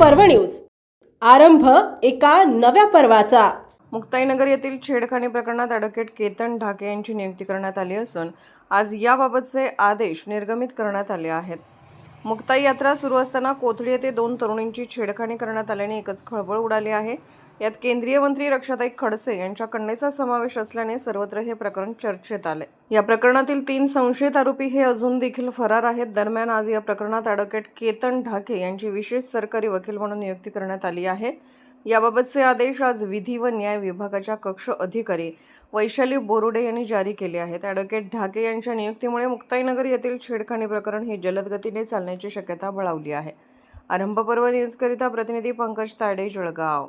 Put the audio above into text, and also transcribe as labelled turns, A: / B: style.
A: पर्व न्यूज. आरंभ एका नव्या पर्वाचा.
B: मुक्ताईनगर येथील छेडखानी प्रकरणात ॲडव्होकेट केतन ढाके यांची नियुक्ती करण्यात आली असून आज याबाबतचे आदेश निर्गमित करण्यात आले आहेत. मुक्ताई यात्रा सुरू असताना कोथळी येथे दोन तरुणींची छेडखानी करण्यात आल्याने एकच खळबळ उडाली आहे. यात केंद्रीय मंत्री रक्षाताई खडसे यांच्या कन्येचा समावेश असल्याने सर्वत्र हे प्रकरण चर्चेत आले. या प्रकरणातील तीन संशयित आरोपी हे अजून देखील फरार आहेत. दरम्यान आज या प्रकरणात ॲडव्होकेट केतन ढाके यांची विशेष सरकारी वकील म्हणून नियुक्ती करण्यात आली आहे. याबाबतचे आदेश आज विधी व न्याय विभागाच्या कक्ष अधिकारी वैशाली बोरुडे यांनी जारी केले आहेत. ॲडव्होकेट ढाके यांच्या नियुक्तीमुळे मुक्ताईनगर येथील छेडखानी प्रकरण हे जलदगतीने चालण्याची शक्यता बळावली आहे. आरंभपर्व न्यूजकरिता प्रतिनिधी पंकज तायडे जळगाव.